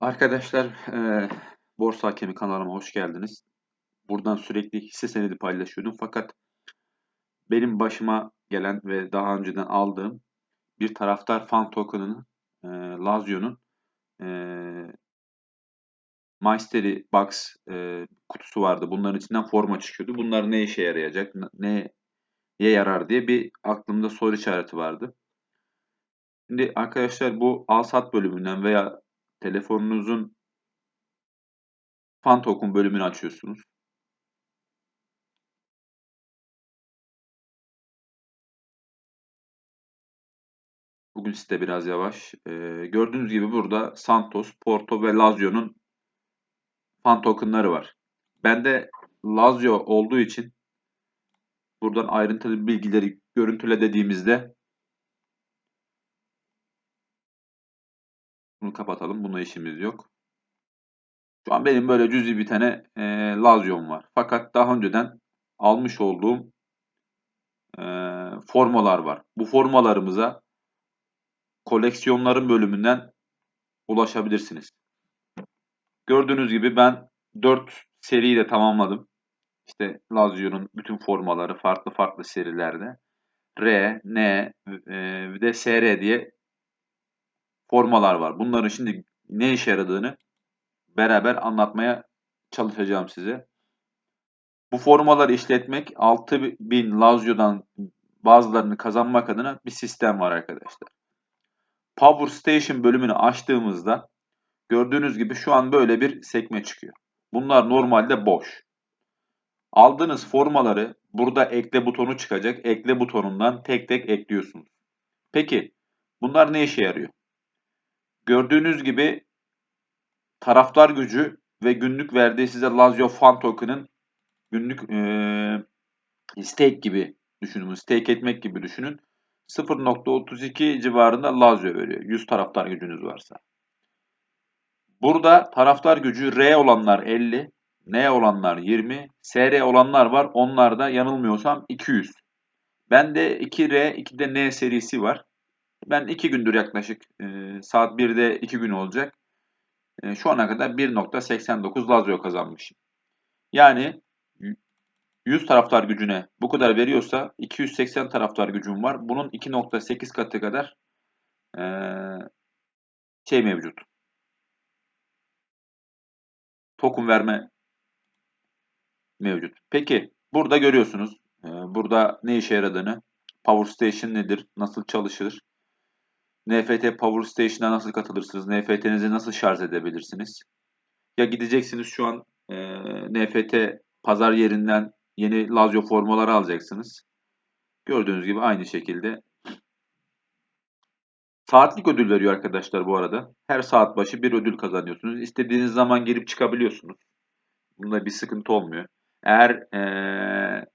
Arkadaşlar, eee, Borsa Hakemi kanalıma hoş geldiniz. Buradan sürekli hisse senedi paylaşıyordum fakat benim başıma gelen ve daha önceden aldığım bir taraftar fan token'ının eee Lazio'nun eee Mystery Box eee, kutusu vardı. Bunların içinden forma çıkıyordu. Bunlar ne işe yarayacak, neye yarar diye bir aklımda soru işareti vardı. Şimdi arkadaşlar bu al-sat bölümünden veya telefonunuzun fan bölümünü açıyorsunuz. Bugün site biraz yavaş. Ee, gördüğünüz gibi burada Santos, Porto ve Lazio'nun fan tokenları var. Bende Lazio olduğu için buradan ayrıntılı bilgileri görüntüle dediğimizde bunu kapatalım. Buna işimiz yok. Şu an benim böyle cüzi bir tane e, Lazio'm var. Fakat daha önceden almış olduğum e, formalar var. Bu formalarımıza koleksiyonların bölümünden ulaşabilirsiniz. Gördüğünüz gibi ben 4 seriyi de tamamladım. İşte Lazio'nun bütün formaları farklı farklı serilerde. R, N e, bir de SR diye formalar var. Bunların şimdi ne işe yaradığını beraber anlatmaya çalışacağım size. Bu formaları işletmek 6000 Lazio'dan bazılarını kazanmak adına bir sistem var arkadaşlar. Power Station bölümünü açtığımızda gördüğünüz gibi şu an böyle bir sekme çıkıyor. Bunlar normalde boş. Aldığınız formaları burada ekle butonu çıkacak. Ekle butonundan tek tek ekliyorsunuz. Peki bunlar ne işe yarıyor? Gördüğünüz gibi taraftar gücü ve günlük verdiği size Lazio Fan Token'ın günlük e, stake gibi düşünün. Stake etmek gibi düşünün. 0.32 civarında Lazio veriyor. 100 taraftar gücünüz varsa. Burada taraftar gücü R olanlar 50, N olanlar 20, SR olanlar var. Onlar da yanılmıyorsam 200. Bende 2R, 2 N serisi var. Ben 2 gündür yaklaşık e, saat 1'de 2 gün olacak. E, şu ana kadar 1.89 Lazio kazanmışım. Yani 100 taraftar gücüne bu kadar veriyorsa 280 taraftar gücüm var. Bunun 2.8 katı kadar e, şey mevcut. Token verme mevcut. Peki burada görüyorsunuz. E, burada ne işe yaradığını. Power Station nedir? Nasıl çalışır? NFT Power Station'a nasıl katılırsınız? NFT'nizi nasıl şarj edebilirsiniz? Ya gideceksiniz şu an e, NFT pazar yerinden yeni Lazio formaları alacaksınız. Gördüğünüz gibi aynı şekilde saatlik ödül veriyor arkadaşlar bu arada. Her saat başı bir ödül kazanıyorsunuz. İstediğiniz zaman girip çıkabiliyorsunuz. Bunda bir sıkıntı olmuyor. Eğer ee,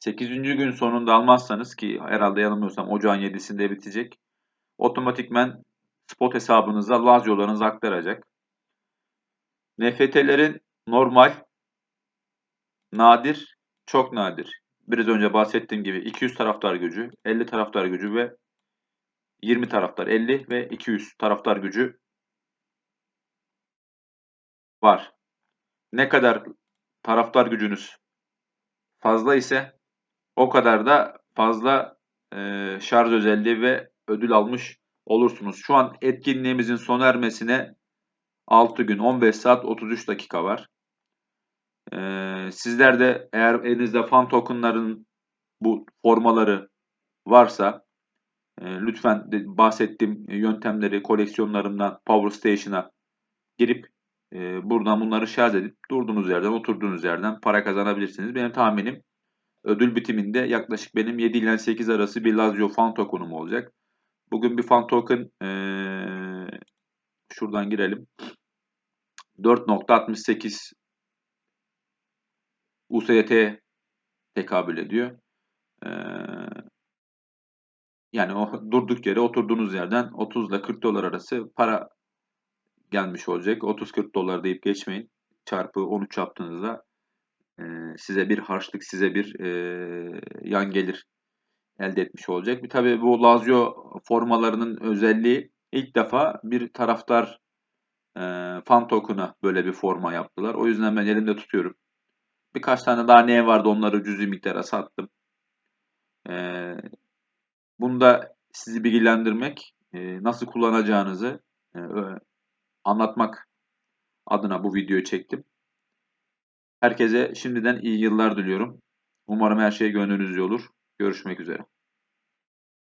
8. gün sonunda almazsanız ki herhalde yanılmıyorsam ocağın 7'sinde bitecek. Otomatikmen spot hesabınıza Lazio'larınızı aktaracak. NFT'lerin normal, nadir, çok nadir. Biraz önce bahsettiğim gibi 200 taraftar gücü, 50 taraftar gücü ve 20 taraftar, 50 ve 200 taraftar gücü var. Ne kadar taraftar gücünüz fazla ise o kadar da fazla e, şarj özelliği ve ödül almış olursunuz. Şu an etkinliğimizin sona ermesine 6 gün 15 saat 33 dakika var. Ee, sizler de eğer elinizde fan tokenların bu formaları varsa e, lütfen bahsettiğim yöntemleri koleksiyonlarımdan Power Station'a girip e, buradan bunları şarj edip durduğunuz yerden oturduğunuz yerden para kazanabilirsiniz. Benim tahminim ödül bitiminde yaklaşık benim 7 ile 8 arası bir Lazio fan tokenum olacak. Bugün bir fan token e, şuradan girelim. 4.68 USDT tekabül ediyor. Ee, yani o durduk yere oturduğunuz yerden 30 ile 40 dolar arası para gelmiş olacak. 30-40 dolar deyip geçmeyin. Çarpı 13 yaptığınızda e, size bir harçlık, size bir e, yan gelir elde etmiş olacak. Bir tabii bu Lazio formalarının özelliği İlk defa bir taraftar e, fan token'a böyle bir forma yaptılar. O yüzden ben elimde tutuyorum. Birkaç tane daha ne vardı onları cüzi miktara sattım. E, bunu da sizi bilgilendirmek, e, nasıl kullanacağınızı e, anlatmak adına bu videoyu çektim. Herkese şimdiden iyi yıllar diliyorum. Umarım her şey gönlünüzce olur. Görüşmek üzere.